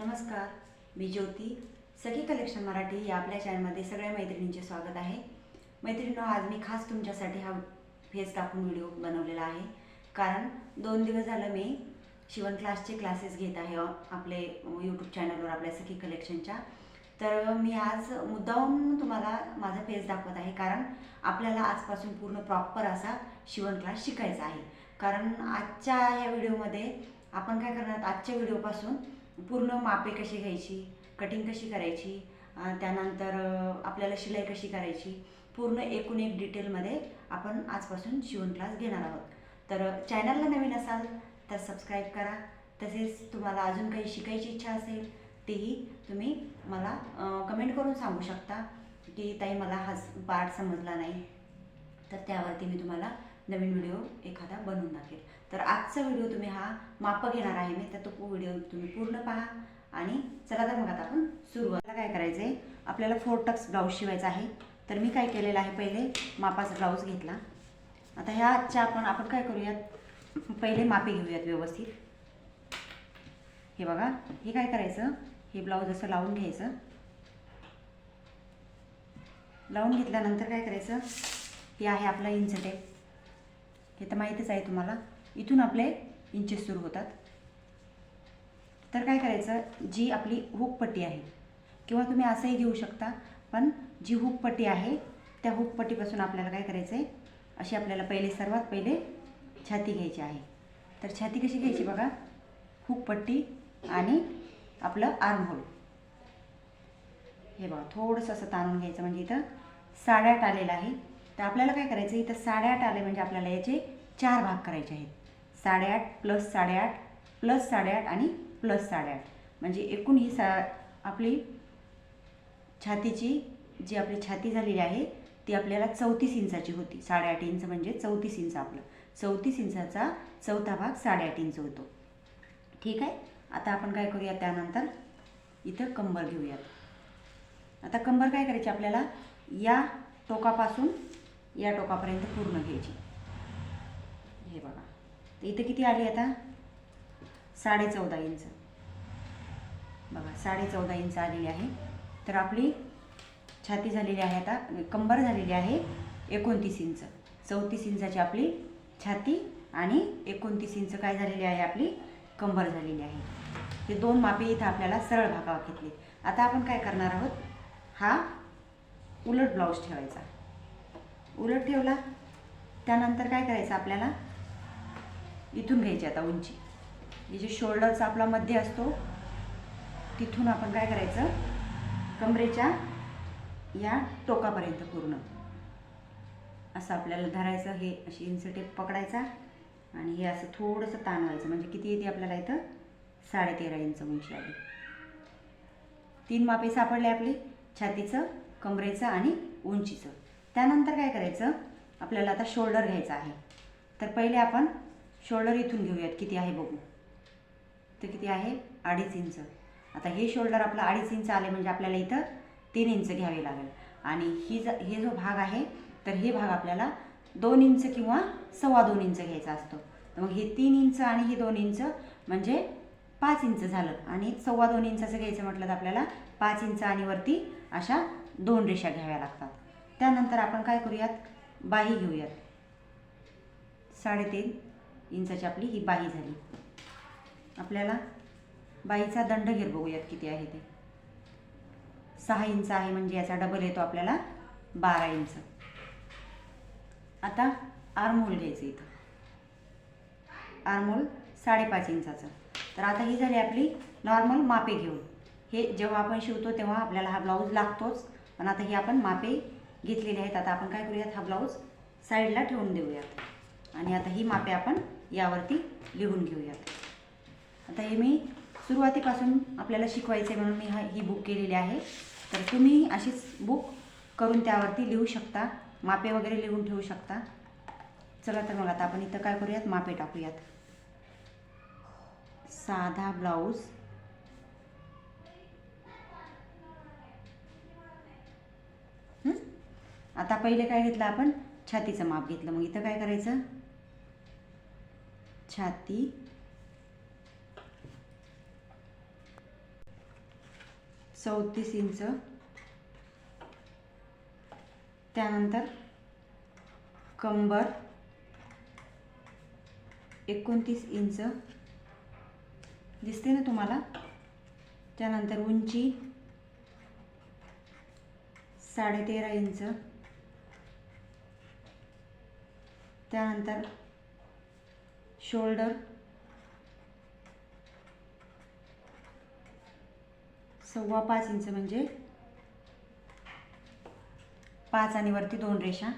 नमस्कार मी ज्योती. सखी कलेक्शन मराठी या आपल्या चॅनलमध्ये सगळ्या मैत्रिणींचे स्वागत आहे. मैत्रिणींनो आज मी खास तुमच्यासाठी हा फेस टाकून व्हिडिओ बनवलेला आहे. कारण दोन दिवस झालं मी शिवण क्लासचे क्लासेस घेत आहे आपले यूट्यूब चॅनलवर आपल्या सखी कलेक्शनच्या. तर मी आज मुद्दाहून तुम्हाला माझा फेस दाखवत आहे. कारण आपल्याला आजपासून पूर्ण प्रॉपर असा शिवण क्लास शिकायचा आहे. कारण आजच्या ह्या व्हिडिओमध्ये आपण काय करणार आजच्या व्हिडिओपासून पूर्ण मापे कशी घ्यायची कटिंग कशी करायची त्यानंतर आपल्याला शिलाई कशी करायची पूर्ण एकूण एक डिटेलमध्ये आपण आजपासून शिवण क्लास घेणार आहोत. तर चॅनलला नवीन असाल तर सबस्क्राईब करा. तसेच तुम्हाला अजून काही शिकायची इच्छा असेल तेही तुम्ही मला कमेंट करून सांगू शकता की ताई मला हा पार्ट समजला नाही. तर त्यावरती मी तुम्हाला नवीन व्हिडिओ एखादा बनवून दाखेल तर आजचा व्हिडिओ तुम्ही हा माप घेणार आहे. मी तर तो व्हिडिओ तुम्ही पूर्ण पहा आणि चला तर मग आता आपण सुरुवातीला काय करायचं आहे आपल्याला फोर टक्स ब्लाऊज शिवायचा आहे. तर मी काय केलेलं आहे? पहिले मापाचा ब्लाऊज घेतला. आता ह्या आजच्या आपण आपण काय करूयात? पहिले मापे घेऊयात व्यवस्थित. हे बघा हे काय करायचं? हे ब्लाऊज असं लावून घ्यायचं. लावून घेतल्यानंतर काय करायचं? हे आहे आपला इंच टेप हे तर माहितीच आहे तुम्हाला. इथून आपले इंचेस सुरू होतात. तर काय करायचं? जी आपली हुकपट्टी आहे. किंवा तुम्ही असंही घेऊ शकता पण जी हुकपट्टी आहे त्या हुकपट्टीपासून आपल्याला काय करायचं आहे अशी आपल्याला पहिले सर्वात पहिले छाती घ्यायची आहे. तर छाती कशी घ्यायची बघा? हुकपट्टी आणि आपलं आर्महोल हे बघा थोडंसं असं ताणून घ्यायचं. म्हणजे इथं साड्यात आलेलं आहे तर आपल्याला काय करायचं इथं साडेआठ आले म्हणजे आपल्याला याचे चार भाग करायचे आहेत. साडेआठ प्लस साडेआठ प्लस साडेआठ आणि प्लस साडेआठ. म्हणजे एकूण ही सा आपली छातीची जी आपली छाती झालेली आहे ती आपल्याला चौतीस इंचाची होती. साडेआठ इंच म्हणजे चौतीस इंच आपलं. चौतीस इंचाचा चौथा भाग साडेआठ इंच होतो. ठीक आहे? आता आपण काय करूया त्यानंतर? इथं कंबर घेऊयात. आता कंबर काय करायची आपल्याला? या टोकापासून या टोकापर्यंत पूर्ण घ्यायची. हे बघा. तर इथं किती आली आता? साडे चौदा इंच. बघा साडे चौदा इंच आलेली आहे. तर आपली छाती झालेली आहे आता कंबर झालेली आहे एकोणतीस इंच. चौतीस इंचाची आपली छाती आणि एकोणतीस इंच काय झालेली आहे? आपली कंबर झालेली आहे. हे दोन मापे इथं आपल्याला सरळ भागावर घेतले आता आपण काय करणार आहोत? हा उलट ब्लाऊज ठेवायचा. उलट ठेवला. त्यानंतर काय करायचं आपल्याला? इथून घ्यायची आता उंची. हे जे शोल्डरचा आपला मध्य असतो तिथून आपण काय करायचं? कमरेच्या या टोकापर्यंत पूर्ण. असं आपल्याला धरायचं हे अशी इंच टेप पकडायचा आणि हे असं थोडंसं ताणवायचं. म्हणजे किती येते आपल्याला इथं? साडेतेरा इंच उंची आली तीन मापे सापडले आपली. छातीचं कमरेचं आणि उंचीचं. त्यानंतर काय करायचं? आपल्याला आता शोल्डर घ्यायचा आहे. तर पहिले आपण शोल्डर इथून घेऊयात. किती आहे बघू. तर किती आहे? अडीच इंच. आता हे शोल्डर आपलं अडीच इंच आले म्हणजे आपल्याला इथं तीन इंच घ्यावे लागेल. आणि ही ज हे जो भाग आहे तर हे भाग आपल्याला दोन इंच किंवा सव्वा दोन इंच घ्यायचा असतो. तर मग हे तीन इंच आणि हे दोन इंच म्हणजे पाच इंच झालं. आणि सव्वा दोन इंचाचं घ्यायचं म्हटलं तर आपल्याला पाच इंच आणि वरती अशा दोन रेषा घ्याव्या लागतात. त्यानंतर आपण काय करूयात? बाही घेऊयात. साडेतीन इंचाची आपली ही बाही झाली. आपल्याला बाईचा दंडघेर बघूयात किती आहे ते. सहा इंच आहे म्हणजे याचा डबल येतो आपल्याला बारा इंच. आता आरमोल घ्यायचं इथं. आरमोल साडेपाच इंचाचं. तर आता ही झाली आपली नॉर्मल मापे घेऊन. हे जेव्हा आपण शिवतो तेव्हा आपल्याला हा ब्लाऊज लागतोच. पण आता ही आपण मापे घेतलेले आहेत आता आपण काय करूयात? हा ब्लाऊज साईडला ठेवून देऊयात. आणि आता ही मापे आपण यावरती लिहून घेऊयात. आता हे मी सुरुवातीपासून आपल्याला शिकवायचे म्हणून मी हा ही बुक केलेली आहे. तर तुम्ही अशीच बुक करून त्यावरती लिहू शकता. मापे वगैरे लिहून ठेवू शकता. चला तर मग आता आपण इथं काय करूयात? मापे टाकूयात. साधा ब्लाऊज हं? आता पहिले काय घेतलं आपण? छातीचं माप घेतलं. मग इथं काय करायचं? छाती. चौतीस इंच. त्यानंतर कंबर. एकोणतीस इंच. दिसते ना तुम्हाला? त्यानंतर उंची. साडेतेरा इंच. त्यानंतर शोल्डर सव्वा पाच इंच म्हणजे पाच आणि वरती दोन रेषा.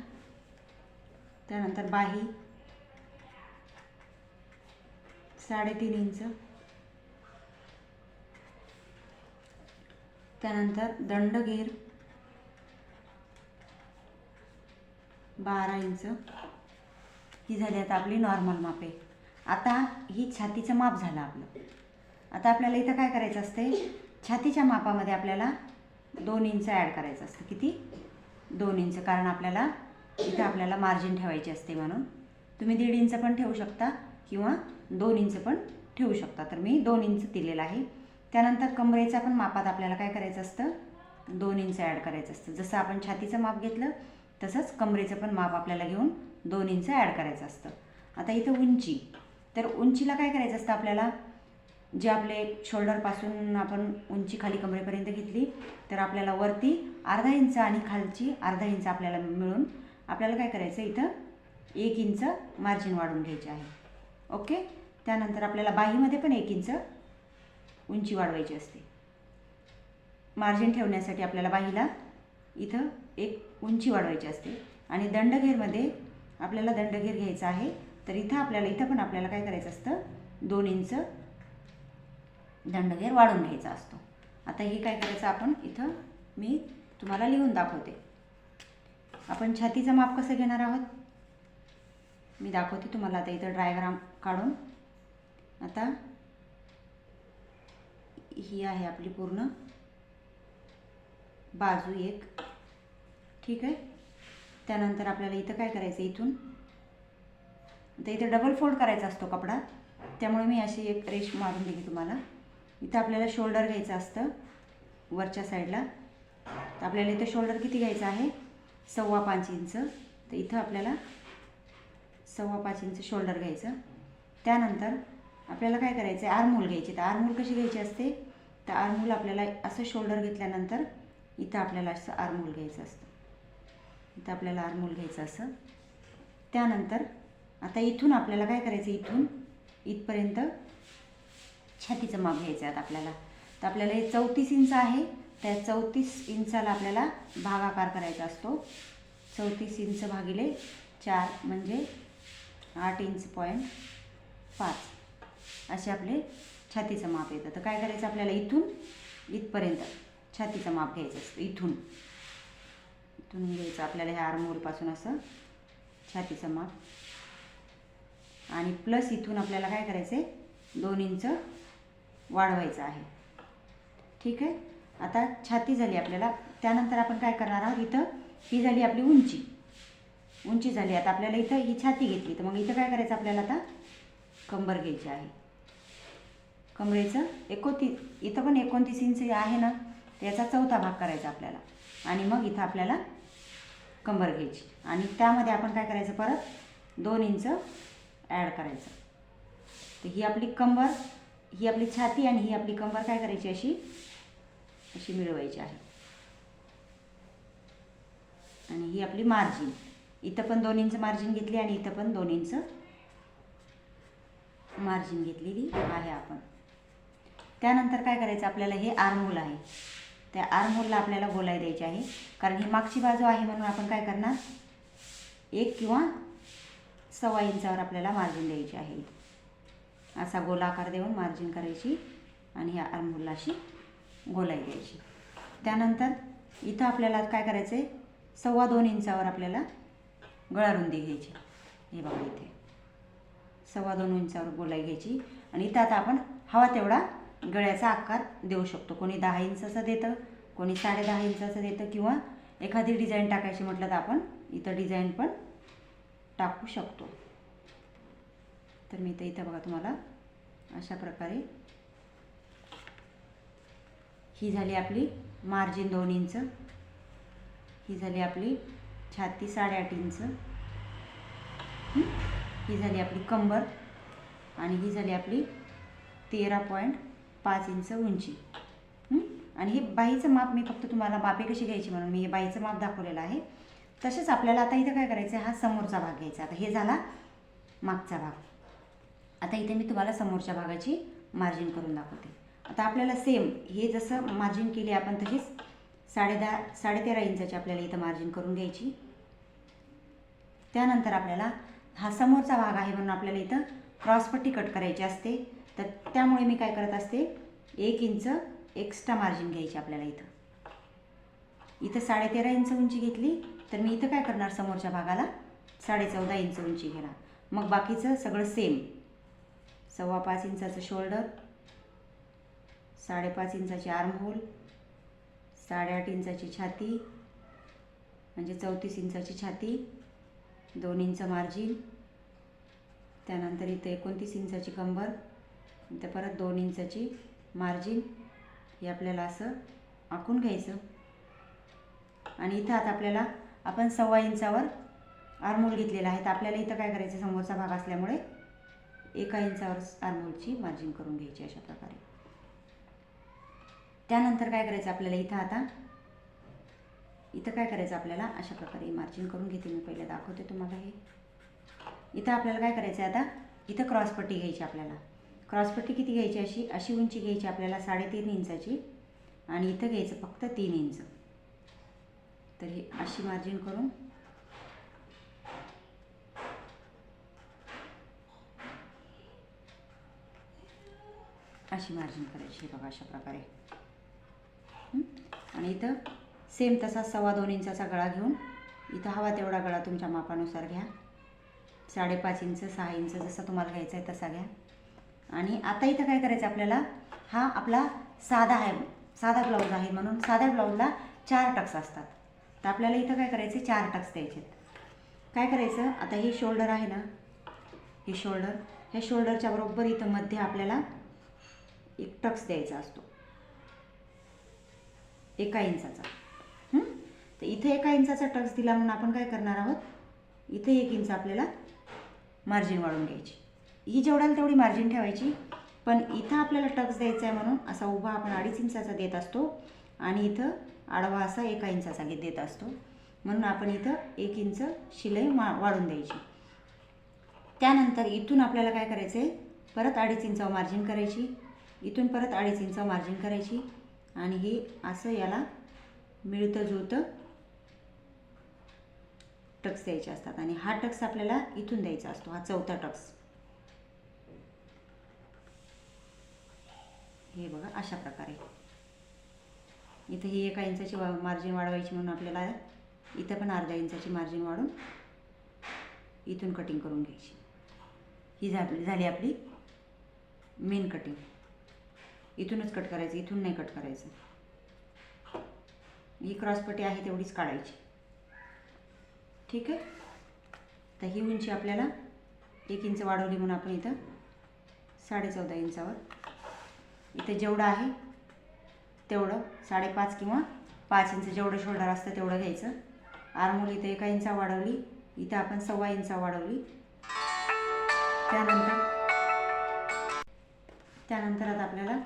त्यानंतर बाही. साडेतीन इंच. त्यानंतर दंडगीर बारा इंच. ही झाली आता आपली नॉर्मल मापे. आता ही छातीचं माप झालं आपलं. आता आपल्याला इथं काय करायचं असते छातीच्या मापामध्ये आपल्याला दोन इंच ॲड करायचं असतं. किती? दोन इंच. कारण आपल्याला इथं आपल्याला मार्जिन ठेवायची असते म्हणून. तुम्ही दीड इंच पण ठेवू शकता किंवा दोन इंच पण ठेवू शकता. तर मी दोन इंच दिलेलं आहे. त्यानंतर कमरेचा पण मापात आपल्याला काय करायचं असतं? दोन इंच ॲड करायचं असतं. जसं आपण छातीचं माप घेतलं तसंच कमरेचं पण माप आपल्याला घेऊन दोन इंच ॲड करायचं असतं. आता इथं उंची. तर उंचीला काय करायचं असतं आपल्याला? जे आपले शोल्डरपासून आपण उंची खाली कमरेपर्यंत घेतली तर आपल्याला वरती अर्धा इंच आणि खालची अर्धा इंच आपल्याला मिळून आपल्याला काय करायचं इथं? एक इंच मार्जिन वाढवून घ्यायचे आहे. ओके? त्यानंतर आपल्याला बाहीमध्ये पण एक इंच उंची वाढवायची असते. मार्जिन ठेवण्यासाठी आपल्याला बाहीला इथं एक उंची वाढवायची असते. आणि दंडघेरमध्ये आपल्याला दंडघेर घ्यायचा आहे. तर इथं आपल्याला इथं पण आपल्याला काय करायचं असतं? दोन इंच दंडघेर वाढवून घ्यायचा असतो. आता हे काय करायचं आपण? इथं मी तुम्हाला लिहून दाखवते. आपण छातीचं माप कसं घेणार आहोत? मी दाखवते तुम्हाला आता इथं ड्रायग्राम काढून. आता ही आहे आपली पूर्ण. बाजू एक. ठीक आहे? त्यानंतर आपल्याला इथं काय करायचं इथून? आता इथं डबल फोल्ड करायचा असतो कपडा. त्यामुळे मी अशी एक रेश मारून दिली तुम्हाला. इथं आपल्याला शोल्डर घ्यायचं असतं वरच्या साईडला तर आपल्याला इथं शोल्डर किती घ्यायचं आहे? सव्वा पाच इंच. तर इथं आपल्याला सव्वा पाच इंच शोल्डर घ्यायचं. त्यानंतर आपल्याला काय करायचं आहे आरमूल घ्यायची. तर आरमूल कशी घ्यायची असते? तर आरमूल आपल्याला असं शोल्डर घेतल्यानंतर इथं आपल्याला असं आरमूल घ्यायचं असतं. इथं आपल्याला आरमोल घ्यायचं असं. त्यानंतर आता इथून आपल्याला काय करायचं? इथून इथपर्यंत छातीचं माप घ्यायचं आहे आपल्याला. तर आपल्याला हे चौतीस इंच आहे. त्या चौतीस इंचाला आपल्याला भागाकार करायचा असतो. चौतीस इंच भागिले चार म्हणजे आठ इंच पॉईंट पाच. असे आपले छातीचं माप येतं. तर काय करायचं? आपल्याला इथून इथपर्यंत छातीचं माप घ्यायचं असतं. इथून. इथून घ्यायचं. आपल्याला ह्या आर्मोलपासून असं छातीचं माप. आणि प्लस इथून आपल्याला काय करायचं आहे दोन इंच वाढवायचं आहे. ठीक आहे? आता छाती झाली आपल्याला. त्यानंतर आपण काय करणार आहोत? इथं ही झाली आपली उंची. उंची झाली. आता आपल्याला इथं ही छाती घेतली. तर मग इथं काय करायचं आपल्याला आता? कंबर घ्यायची आहे. कमरेचं एकोणतीस इथं पण एकोणतीस इंच आहे ना? त्याचा चौथा भाग करायचा आपल्याला. आणि मग इथं आपल्याला कंबर घ्यायची. आणि त्यामध्ये आपण काय करायचं परत? दोन इंच ॲड करायचं. तर ही आपली कंबर ही आपली छाती आणि ही आपली कंबर काय करायची अशी? अशी मिळवायची आहे. आणि ही आपली मार्जिन इथं पण दोन इंच मार्जिन घेतली आणि इथं पण दोन इंच मार्जिन घेतलेली आहे आपण. त्यानंतर काय करायचं? आपल्याला हे आर्महोल आहे. त्या आर्महोलला आपल्याला गोलाई द्यायची आहे. कारण ही मागची बाजू आहे म्हणून आपण काय करणार? एक किंवा सव्वा इंचावर आपल्याला मार्जिन द्यायची आहे. असा गोलाकार देऊन मार्जिन करायची आणि ह्या आर्महोलला अशी गोलाई द्यायची. त्यानंतर इथं आपल्याला काय करायचं आहे सव्वा दोन इंचावर आपल्याला गळारुंदी घ्यायची. हे बघा इथे. सव्वा दोन इंचावर गोलाई घ्यायची आणि इथं आता आपण हवा तेवढा गळ्याचा आकार देऊ शकतो. कोणी दहा इंचाचं देतं कोणी साडे दहा इंचाचं देतं किंवा एखादी डिझाईन टाकायची म्हटलं तर आपण इथं डिझाईन पण टाकू शकतो. तर मी तर इथं बघा तुम्हाला अशा प्रकारे ही झाली आपली मार्जिन दोन इंच ही झाली आपली छाती साडेआठ इंच ही? झाली आपली कंबर आणि ही झाली आपली तेरा पॉईंट पाच इंच उंची. आणि हे बाईचं माप मी फक्त तुम्हाला मापे कशी घ्यायची म्हणून मी हे बाईचं माप दाखवलेलं आहे. तसेच आपल्याला आता इथं काय करायचं आहे हा समोरचा भाग घ्यायचा. आता हे झाला मागचा भाग. आता इथे मी तुम्हाला समोरच्या भागाची मार्जिन करून दाखवते. आता आपल्याला सेम हे जसं मार्जिन केली आपण तशीच साडेदहा साडेतेरा इंचाची आपल्याला इथं मार्जिन करून घ्यायची. त्यानंतर आपल्याला हा समोरचा भाग आहे म्हणून आपल्याला इथं क्रॉसपट्टी कट करायची असते. तर त्यामुळे मी काय करत असते एक इंच एक्स्ट्रा मार्जिन घ्यायची आपल्याला इथं. इथं साडेतेरा इंच उंची घेतली तर मी इथं काय करणार समोरच्या भागाला? साडेचौदा इंच उंची घेणार. मग बाकीचं सगळं सेम सव्वा पाच इंचाचं शोल्डर साडेपाच इंचाची आर्महोल साडेआठ इंचाची छाती म्हणजे चौतीस इंचाची छाती दोन इंच मार्जिन त्यानंतर इथं एकोणतीस इंचाची कंबर तर परत दोन इंचाची मार्जिन हे आपल्याला असं आखून घ्यायचं. आणि इथं आता आपल्याला आपण सव्वा इंचावर आरमोल घेतलेला आहे. तर आपल्याला इथं काय करायचं? समोरचा भाग असल्यामुळे एका इंचावर आरमोलची मार्जिन करून घ्यायची अशा प्रकारे. त्यानंतर काय करायचं आपल्याला इथं आता? इथं काय करायचं आपल्याला? अशा प्रकारे मार्जिन करून घेते मी. पहिले दाखवते तुम्हाला हे. इथं आपल्याला काय करायचं आहे आता? इथं क्रॉसपट्टी घ्यायची आपल्याला. क्रॉसपट्टी किती घ्यायची अशी? अशी उंची घ्यायची आपल्याला साडेतीन इंचाची. आणि इथं घ्यायचं फक्त तीन इंच. तर ही अशी मार्जिन करून. अशी मार्जिन करायची बघा अशा प्रकारे. आणि इथं सेम तसा सव्वा दोन इंचाचा गळा घेऊन इथं हवा तेवढा गळा तुमच्या मापानुसार घ्या. साडेपाच इंच सहा इंच जसा तुम्हाला घ्यायचा आहे तसा घ्या. आणि आता इथं काय करायचं आपल्याला? हा आपला साधा आहे साधा ब्लाऊज आहे म्हणून साध्या ब्लाऊजला चार टक्स असतात. तर आपल्याला इथं काय करायचे? चार टक्स द्यायचे काय करायचं? आता हे शोल्डर आहे ना? हे शोल्डर ह्या शोल्डरच्या बरोबर इथं मध्ये आपल्याला एक टक्स द्यायचा असतो. एका इंचाचा. तर इथे एका इंचाचा टक्स दिला म्हणून आपण काय करणार आहोत? इथे एक इंच आपल्याला मार्जिन वाढून घ्यायची. ही जेवढ्याला तेवढी मार्जिन ठेवायची. पण इथं आपल्याला टक्स द्यायचा आहे म्हणून असा उभा आपण अडीच इंचाचा देत असतो. आणि इथं आडवा असा एका इंचाचा घेत देत असतो. म्हणून आपण इथं एक इंच शिलाई मा वाढून द्यायची. त्यानंतर इथून आपल्याला काय करायचं आहे? परत अडीच इंचावर मार्जिन करायची. इथून परत अडीच इंचावर मार्जिन करायची. आणि हे असं याला मिळतं जुळतं टक्स द्यायचे असतात. आणि हा टक्स आपल्याला इथून द्यायचा असतो. हा चौथा टक्स. हे बघा अशा प्रकारे. इथं ही एका इंचाची वा मार्जिन वाढवायची म्हणून आपल्याला इथं पण अर्ध्या इंचाची मार्जिन वाढून इथून कटिंग करून घ्यायची. ही झाली झाली आपली मेन कटिंग इथूनच कट करायचं इथून नाही कट करायचं. ही क्रॉसपट्टी आहे तेवढीच काढायची. ठीक आहे? तर ही उंची आपल्याला एक इंच वाढवली म्हणून आपण इथं साडेचौदा इंचावर इथे जेवढं आहे तेवढं साडेपाच किंवा पाच इंच जेवढं शोल्डर असतं तेवढं घ्यायचं. आरमोल इथे एका इंचा वाढवली इथं आपण सव्वा इंचा वाढवली. त्यानंतर त्यानंतर आता आपल्याला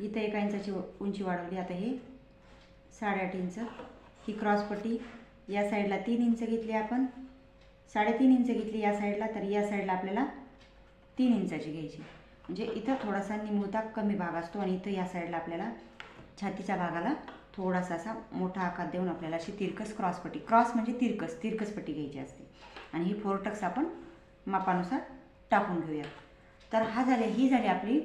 इथं एका इंचाची उंची वाढवली. आता हे साडेआठ इंच. ही क्रॉसपट्टी या साईडला तीन इंच घेतली आपण. साडेतीन इंच घेतली या साईडला तर या साईडला आपल्याला तीन इंचाची घ्यायची. म्हणजे इथं थोडासा निमुळता कमी भाग असतो आणि इथं या साईडला आपल्याला छातीच्या भागाला थोडासा असा मोठा आकार देऊन आपल्याला अशी तिरकस क्रॉसपट्टी क्रॉस म्हणजे तिरकस तिरकस पट्टी घ्यायची असते. आणि ही फोरटक्स आपण मापानुसार टाकून घेऊया. तर हा झाले ही झाली आपली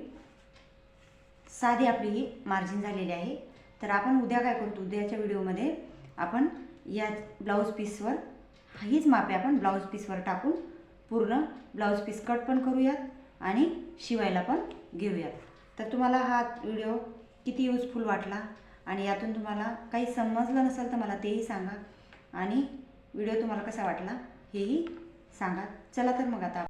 साधी आपली ही मार्जिन झालेली आहे. तर आपण उद्या काय करतो उद्याच्या व्हिडिओमध्ये आपण या ब्लाऊज पीसवर हीच मापे आपण ब्लाऊज पीसवर टाकून पूर्ण ब्लाऊज पीस कट पण करूयात. आणि शिवायला पण घेऊयात. तर तुम्हाला हा व्हिडिओ किती यूजफुल वाटला आणि यातून तुम्हाला काही समजलं नसेल तर मला तेही सांगा आणि व्हिडिओ तुम्हाला कसा वाटला हेही सांगा. चला तर मग आता